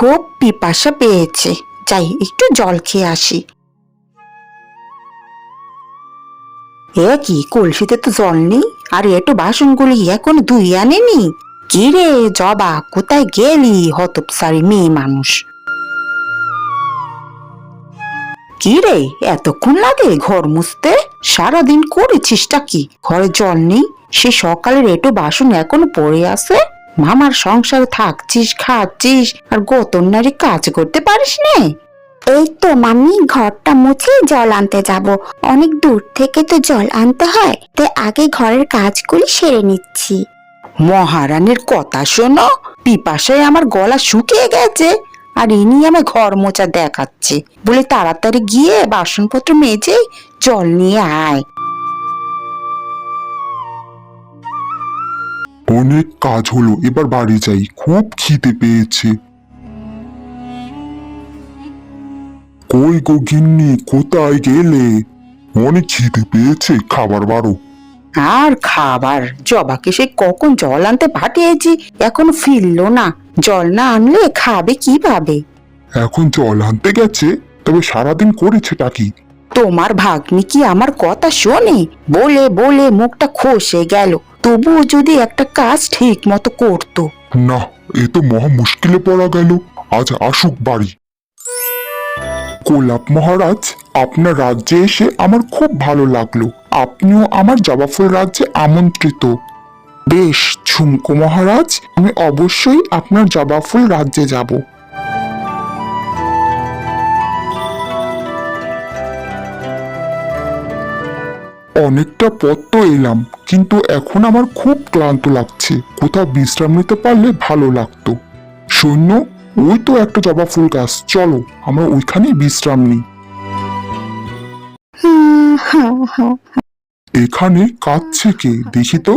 খুব পিপাসা পেয়েছে। যাই, একটু জল খেয়ে আসি। এ কি, কলসিতে তো জল নেই? আর, এটো বাসনগুলি এখন দুই আনেনি? কি রে, জবা, কোথায় গেলি হতপসারি মেয়ে মানুষ? কি রে, এতক্ষণ লাগে ঘর মুছতে? সারাদিন করেছিসটা কি? ঘরে জল নেই? সে সকালের এটো বাসন এখন পড়ে আছে? মামার সংসারে থাকছিস খাচ্ছিস আর গতন নারী কাজ করতে পারিস না? এই তো মামি ঘরটা মুছে জল আনতে যাব। অনেক দূর থেকে তো জল আনতে হয়। তাই আগে ঘরের কাজগুলি সেরে নিচ্ছি। মহারানীর কথা শোনো পিপাসায় আমার গলা শুকিয়ে গেছে। আর ইনি আমার ঘর মোচা দেখাচ্ছে। বলে তাড়াতাড়ি গিয়ে বাসনপত্র মেজে জল নিয়ে আয়। অনেক কাজ হলো এবার বাড়ি যাই। খুব খিদে পেয়েছে। কই গো গিন্নি কোথায় গেলে? অনেক খিদে পেয়েছে খাবার বারো আর খাবার? জবাকে সে কখন জল আনতে পাঠিয়েছি? এখন ফিরলো না। জল না আনলে খাবে কীভাবে? এখন জল আনতে গেছে তবে সারাদিন করেছেটা কি? তোমার ভাগ্নি কি আমার কথা শোনে? বলে বলে মুখটা খসে গেল। তবুও যদি একটা কাজ ঠিক মতো করতো। না, এ তো মহা মুশকিলে পড়া গেল। আজ আসুক বাড়ি। কোলাপ মহারাজ, আপনার রাজ্যে এসে আমার খুব ভালো লাগল। আপনিও আমার জবাফুল রাজ্যে আমন্ত্রিত। বেশ, ঝুমকো মহারাজ, আমি অবশ্যই আপনার জবাফুল রাজ্যে যাব। অনেকটা পথ তো এলাম, কিন্তু এখন আমার খুব ক্লান্ত লাগছে। কোথাও বিশ্রাম নিতে পারলে ভালো লাগতো। সৈন্য, ওই তো একটা জবা ফুল গাছ, চলো, আমরা ওইখানেই বিশ্রাম নিই। এখানে কাঁদছে কে, দেখি তো।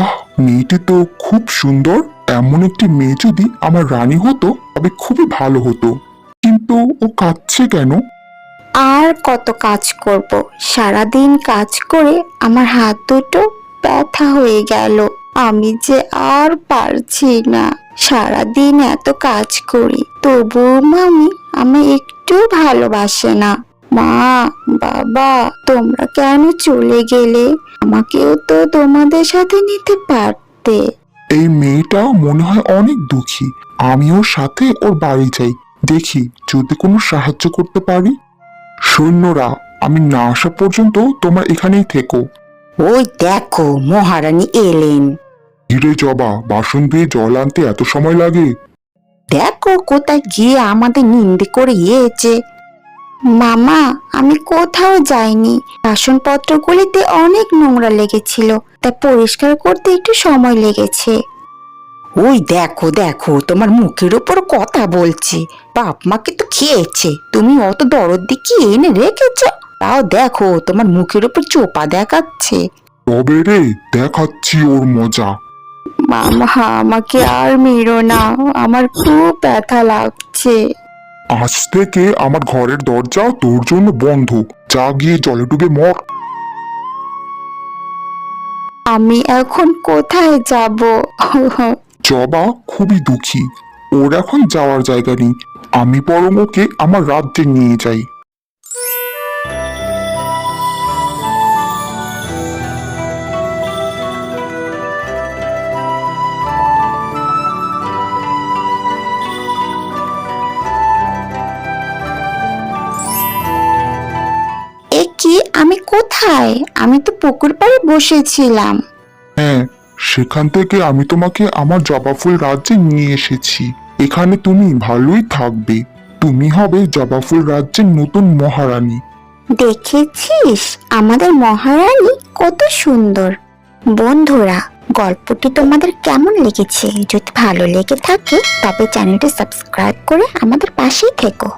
আহ, মেয়েটি তো খুব সুন্দর। এমন একটি মেয়ে যদি আমার রানী হতো, তবে খুবই ভালো হতো। কিন্তু ও কাঁদছে কেন? আর কত কাজ করব। সারাদিন কাজ করে আমার হাত দুটো ব্যথা হয়ে গেল। আমি যে আর পারছি না। সারাদিন এত কাজ করি তবুও মামি আমি একটু ভালোবাসে না। মা বাবা তোমরা কেন চলে গেলে? আমাকেও তো তোমাদের সাথে নিতে পারতে। এই মেয়েটা মনে হয় অনেক দুঃখী। আমিও সাথে ওর বাড়ি যাই। দেখি যদি কোনো সাহায্য করতে পারি। সৈন্যরা আমি না আসা পর্যন্ত তোমার এখানেই থেকো। ওই দেখো মহারানী এলেন। হিরে জবা বাসন দিয়ে জল আনতে এত সময় লাগে? দেখো কোথায় গিয়ে আমাদের নিন্দে করে ইয়েছে। মামা আমি কোথাও যাইনি। বাসনপত্রগুলিতে অনেক নোংরা লেগেছিল তা পরিষ্কার করতে একটু সময় লেগেছে। ওই দেখো দেখো তোমার মুখের ওপর কথা বলছে। বাপ মাকে তো খেয়েছে। তুমি অত দরদ দিকে এনে রেখেছ? তাও দেখো তোমার মুখের ওপর চোপা দেখাচ্ছে। তবে রে দেখাচ্ছি ওর মজা। মামা আমাকে আর মেরো না। আমার খুব ব্যথা লাগছে। আজ থেকে আমার ঘরের দরজা তোর জন্য বন্ধ। যা গিয়ে জলে ডুবে মর। আমি এখন কোথায় যাব? জবা খুবই দুঃখী। ওর এখন যাওয়ার জায়গা নেই। আমি বরং ওকে আমার রাজ্যে নিয়ে যাই। কি আমি কোথায়? আমি তো পুকুর পাড়ে বসেছিলাম। হ্যাঁ সেখান থেকে আমি তোমাকে আমার জবা ফুল রাজ্যে নিয়ে এসেছি। এখানে তুমি ভালোই থাকবে। তুমি হবে জবা ফুল রাজ্যের নতুন মহারানী। দেখেছিস? আমাদের মহারানী কত সুন্দর। বন্ধুরা, গল্পটি তোমাদের কেমন লেগেছে? যদি ভালো লেগে থাকে, তবে চ্যানেলটি সাবস্ক্রাইব করে আমাদের পাশেই থেকো।